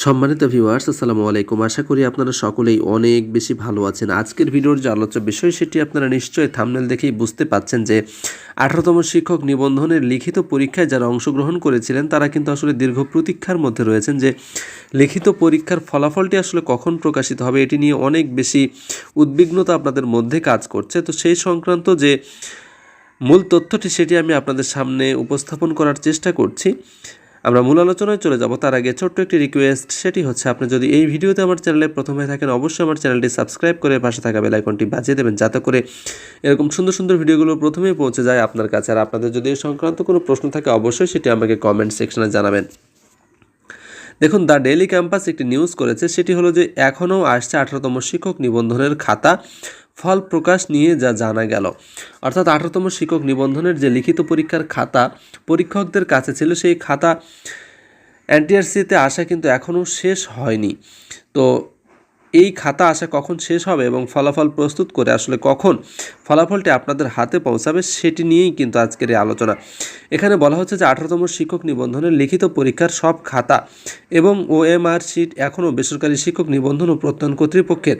সম্মানিত ভিউয়ার্স আসসালামু আলাইকুম। আশা করি আপনারা সকলেই অনেক বেশি ভালো আছেন। আজকের ভিডিওর যে আলোচ্য বিষয়, সেটি আপনারা নিশ্চয়ই থামনেল দেখেই বুঝতে পাচ্ছেন যে আঠারোতম শিক্ষক নিবন্ধনের লিখিত পরীক্ষায় যারা অংশগ্রহণ করেছিলেন, তারা কিন্তু আসলে দীর্ঘ প্রতীক্ষার মধ্যে রয়েছেন যে লিখিত পরীক্ষার ফলাফলটি আসলে কখন প্রকাশিত হবে, এটি নিয়ে অনেক বেশি উদ্বিগ্নতা আপনাদের মধ্যে কাজ করছে। তো সেই সংক্রান্ত যে মূল তথ্যটি, সেটি আমি আপনাদের সামনে উপস্থাপন করার চেষ্টা করছি। আমরা মূল আলোচনায় চলে যাব। তার আগে ছোট্ট একটি রিকোয়েস্ট সেটি হচ্ছে আপনি যদি এই ভিডিওতে আমার চ্যানেলে প্রথমে থাকেন, অবশ্যই আমার চ্যানেলটি সাবস্ক্রাইব করে পাশে থাকা বেল আইকনটি বাজিয়ে দেবেন, যাতে করে এরকম সুন্দর সুন্দর ভিডিওগুলো প্রথমেই পৌঁছে যায় আপনার কাছে। আর আপনাদের যদি এই সংক্রান্ত কোনো প্রশ্ন থাকে, অবশ্যই সেটি আমাকে কমেন্ট সেকশনে জানাবেন। দেখুন, দ্য ডেইলি ক্যাম্পাস একটি নিউজ করেছে, সেটি হলো যে এখনও আসছে আঠারোতম শিক্ষক নিবন্ধনের খাতা। ফল প্রকাশ নিয়ে যা জানা গেল। অর্থাৎ আঠারোতম শিক্ষক নিবন্ধনের যে লিখিত পরীক্ষার খাতা পরীক্ষকদের কাছে ছিল, সেই খাতা এনটিআরসিতে আসা কিন্তু এখনও শেষ হয়নি। তো এই খাতা আসা কখন শেষ হবে এবং ফলাফল প্রস্তুত করে আসলে কখন ফলাফলটি আপনাদের হাতে পৌঁছাবে, সেটি নিয়েই কিন্তু আজকের এই আলোচনা। এখানে বলা হচ্ছে যে আঠারোতম শিক্ষক নিবন্ধনের লিখিত পরীক্ষার সব খাতা এবং ওএমআর শিট এখনও বেসরকারি শিক্ষক নিবন্ধন ও প্রত্যয়ন কর্তৃপক্ষের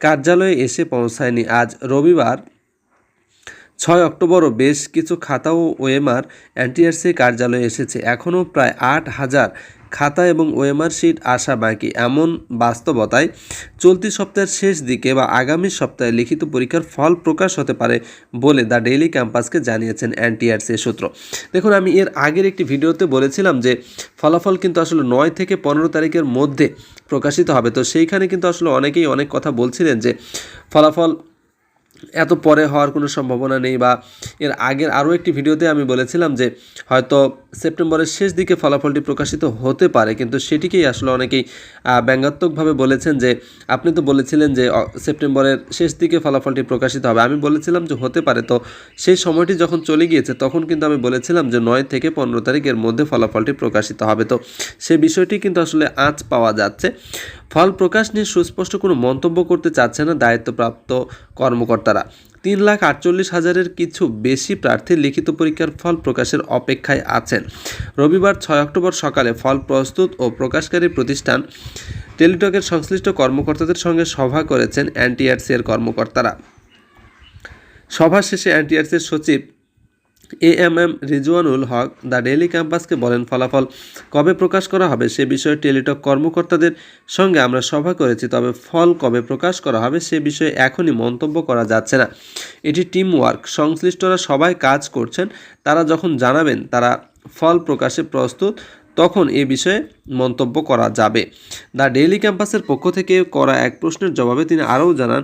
কার্যালয়ে এসে পৌঁছায়নি। আজ রবিবার ছয় অক্টোবরও বেশ কিছু খাতা ও ওএমআর এনটিআরসি কার্যালয়ে এসেছে। এখনও প্রায় আট হাজার খাতা এবং ওএমআর শিট আসা বাকি। এমন বাস্তবতায় চলতি সপ্তাহের শেষ দিকে বা আগামী সপ্তাহে লিখিত পরীক্ষার ফল প্রকাশ হতে পারে বলে দ্য ডেইলি ক্যাম্পাসকে জানিয়েছেন এনটিআরসি সূত্র। দেখুন, আমি এর আগের একটি ভিডিওতে বলেছিলাম যে, ফলাফল কিন্তু আসলে নয় থেকে পনেরো তারিখের মধ্যে প্রকাশিত হবে। তো সেইখানে কিন্তু আসলে অনেকেই অনেক কথা বলছিলেন যে, ফলাফল এত পরে হওয়ার কোনো সম্ভাবনা নেই বা এর আগের আরও একটি ভিডিওতে আমি বলেছিলাম যে হয়তো সেপ্টেম্বরের শেষ দিকে ফলাফলটি প্রকাশিত হতে পারে, কিন্তু সেটিকেই আসলে অনেকেই ব্যঙ্গাত্মকভাবে বলেছেন যে আপনি তো বলেছিলেন যে সেপ্টেম্বরের শেষ দিকে ফলাফলটি প্রকাশিত হবে। আমি বলেছিলাম যে হতে পারে, তো সেই সময়টি যখন চলে গিয়েছে তখন কিন্তু আমি বলেছিলাম যে নয় থেকে পনেরো তারিখের মধ্যে ফলাফলটি প্রকাশিত হবে। তো সে বিষয়টি কিন্তু আসলে আঁচ পাওয়া যাচ্ছে। ফল প্রকাশ নিয়ে সুস্পষ্ট কোনো মন্তব্য করতে চাচ্ছে না দায়িত্বপ্রাপ্ত কর্মকর্তারা। তিন লাখ আটচল্লিশ হাজারের কিছু বেশি প্রার্থী লিখিত পরীক্ষার ফল প্রকাশের অপেক্ষায় আছেন। রবিবার ছয় অক্টোবর সকালে ফল প্রস্তুত ও প্রকাশকারী প্রতিষ্ঠান টেলিটকের সংশ্লিষ্ট কর্মকর্তাদের সঙ্গে সভা করেছেন এনটিআরসি এর কর্মকর্তারা। সভা শেষে এনটিআরসির সচিব A M M Rizwanul Haq the daily ক্যাম্পাসকে বলেন, ফলাফল কবে প্রকাশ করা হবে সে বিষয়ে টেলিটক কর্মকর্তাদের সঙ্গে আমরা সভা করেছি, তবে ফল কবে প্রকাশ করা হবে সে বিষয়ে এখনই মন্তব্য করা যাচ্ছে না। এটি টিম ওয়ার্ক সংশ্লিষ্টরা সবাই কাজ করছেন। তারা যখন জানাবেন, তারা ফল প্রকাশে প্রস্তুত তখন এ বিষয়ে মন্তব্য করা যাবে। দ্য ডেইলি ক্যাম্পাসের পক্ষ থেকে করা এক প্রশ্নের জবাবে তিনি আরও জানান,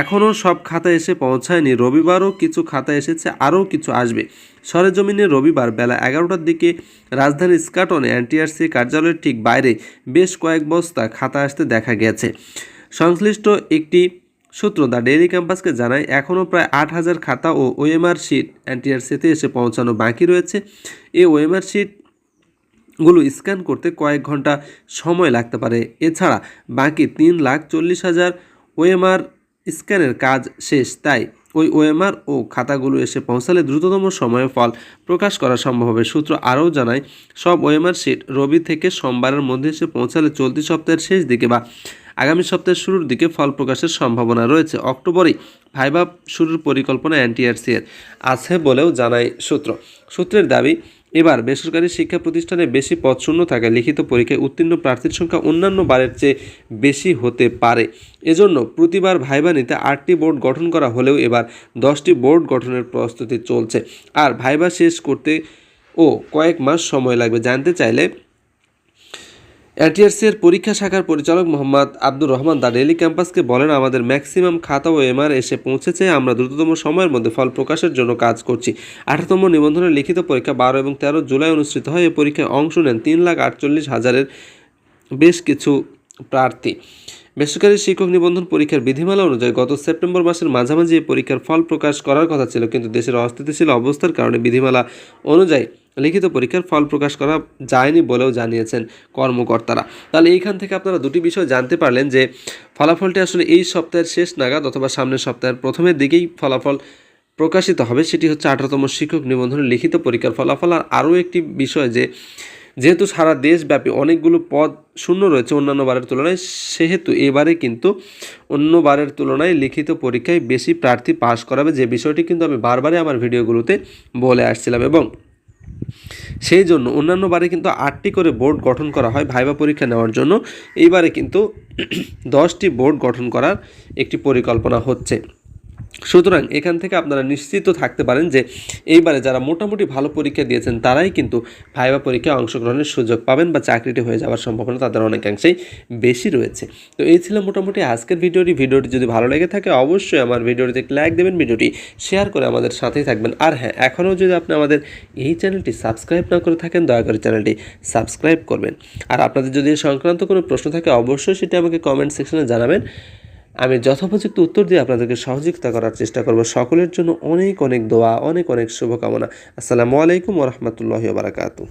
এখনও সব খাতা এসে পৌঁছায়নি, রবিবারও কিছু খাতা এসেছে, আরও কিছু আসবে। সরেজমিনে রবিবার বেলা এগারোটার দিকে রাজধানীর স্কাটনে এনটিআরসি কার্যালয়ের ঠিক বাইরে বেশ কয়েক বস্তা খাতা আসতে দেখা গেছে। সংশ্লিষ্ট একটি সূত্র দ্য ডেইলি ক্যাম্পাসকে জানায়, এখনও প্রায় আট হাজার খাতা ও ওএমআর শিট এনটিআরসিতে এসে পৌঁছানো বাকি রয়েছে। এই ওএমআর শিট গুলো স্ক্যান করতে কয়েক ঘণ্টা সময় লাগতে পারে। এছাড়া বাকি তিন লাখ চল্লিশ হাজার ওএমআর স্ক্যানের কাজ শেষ, তাই ওই ওএমআর ও খাতাগুলো এসে পৌঁছালে দ্রুততম সময়ে ফল প্রকাশ করা সম্ভব হবে। সূত্র আরও জানায়, সব ওএমআর শিট রবি থেকে সোমবারের মধ্যে এসে পৌঁছালে চলতি সপ্তাহের শেষ দিকে বা আগামী সপ্তাহের শুরুর দিকে ফল প্রকাশের সম্ভাবনা রয়েছে। অক্টোবরেই ভাইবা শুরুর পরিকল্পনা এনটিআরসি এর আছে বলেও জানায় সূত্র। সূত্রের দাবি, এবার বেসরকারি শিক্ষা প্রতিষ্ঠানে বেশি পদ থাকায় লিখিত পরীক্ষায় উত্তীর্ণ প্রার্থীর সংখ্যা অন্যান্য বারের চেয়ে বেশি হতে পারে। এজন্য প্রতিবার ভাইবা নিতে আটটি বোর্ড গঠন করা হলেও এবার দশটি বোর্ড গঠনের প্রস্তুতি চলছে। আর ভাইবা শেষ করতে ও কয়েক মাস সময় লাগবে। জানতে চাইলে এর পরীক্ষা শাখার পরিচালক মোহাম্মদ আব্দুর রহমান দা ডেইলি ক্যাম্পাসকে বলেন, আমাদের ম্যাক্সিমাম খাতা ও এমআর এসে পৌঁছেছে, আমরা দ্রুততম সময়ের মধ্যে ফল প্রকাশের জন্য কাজ করছি। আঠারোতম নিবন্ধনের লিখিত পরীক্ষা বারো এবং তেরো জুলাই অনুষ্ঠিত হয়। এই পরীক্ষায় অংশ নেন তিন লাখ আটচল্লিশ হাজারের বেশ কিছু প্রার্থী। বেসরকারি শিক্ষক নিবন্ধন পরীক্ষার বিধিমালা অনুযায়ী গত সেপ্টেম্বর মাসের মাঝামাঝি এই পরীক্ষার ফল প্রকাশ করার কথা ছিল, কিন্তু দেশের অস্থিতিশীল অবস্থার কারণে বিধিমালা অনুযায়ী লিখিত পরীক্ষার ফল প্রকাশ করা যায়নি বলেও জানিয়েছেন কর্মকর্তারা। তাহলে এইখান থেকে আপনারা দুটি বিষয় জানতে পারলেন যে, ফলাফলটি আসলে এই সপ্তাহের শেষ নাগাদ অথবা সামনের সপ্তাহের প্রথমের দিকেই ফলাফল প্রকাশিত হবে, সেটি হচ্ছে আঠারোতম শিক্ষক নিবন্ধনের লিখিত পরীক্ষার ফলাফল। আর আরও একটি বিষয় যে, যেহেতু সারা দেশব্যাপী অনেকগুলো পদ শূন্য রয়েছে অন্যান্য বারের তুলনায়, সেহেতু এবারে কিন্তু অন্য বারের তুলনায় লিখিত পরীক্ষায় বেশি প্রার্থী পাশ করাবে। যে বিষয়টি কিন্তু আমি বারবারই আমার ভিডিওগুলোতে বলে আসছিলাম এবং সেই জন্য অন্যান্য বারে কিন্তু আটটি করে বোর্ড গঠন করা হয় ভাইবা পরীক্ষা নেওয়ার জন্য। এইবারে কিন্তু দশটি বোর্ড গঠন করার একটি পরিকল্পনা হচ্ছে। সুতরাং এখান থেকে আপনারা নিশ্চিত থাকতে পারেন যে এইবারে যারা মোটামুটি ভালো পরীক্ষা দিয়েছেন, তারাই কিন্তু ভাইবা পরীক্ষায় অংশগ্রহণের সুযোগ পাবেন বা চাকরিটি হয়ে যাওয়ার সম্ভাবনা তাদের অনেকাংশেই বেশি রয়েছে। তো এই ছিল মোটামুটি আজকের ভিডিওটি। ভিডিওটি যদি ভালো লেগে থাকে, অবশ্যই আমার ভিডিওটিতে লাইক দেবেন, ভিডিওটি শেয়ার করে আমাদের সাথেই থাকবেন। আর হ্যাঁ এখনও যদি আপনি আমাদের এই চ্যানেলটি সাবস্ক্রাইব না করে থাকেন, দয়া করে চ্যানেলটি সাবস্ক্রাইব করবেন। আর আপনাদের যদি সংক্রান্ত কোনো প্রশ্ন থাকে, অবশ্যই সেটি আমাকে কমেন্ট সেকশনে জানাবেন। আমি যথোপযুক্ত উত্তর দিয়ে আপনাদেরকে সহযোগিতা করার চেষ্টা করব। সকলের জন্য অনেক অনেক দোয়া, অনেক অনেক শুভকামনা। আসসালামু আলাইকুম ওরহমতুল্লাহ বারাকাতু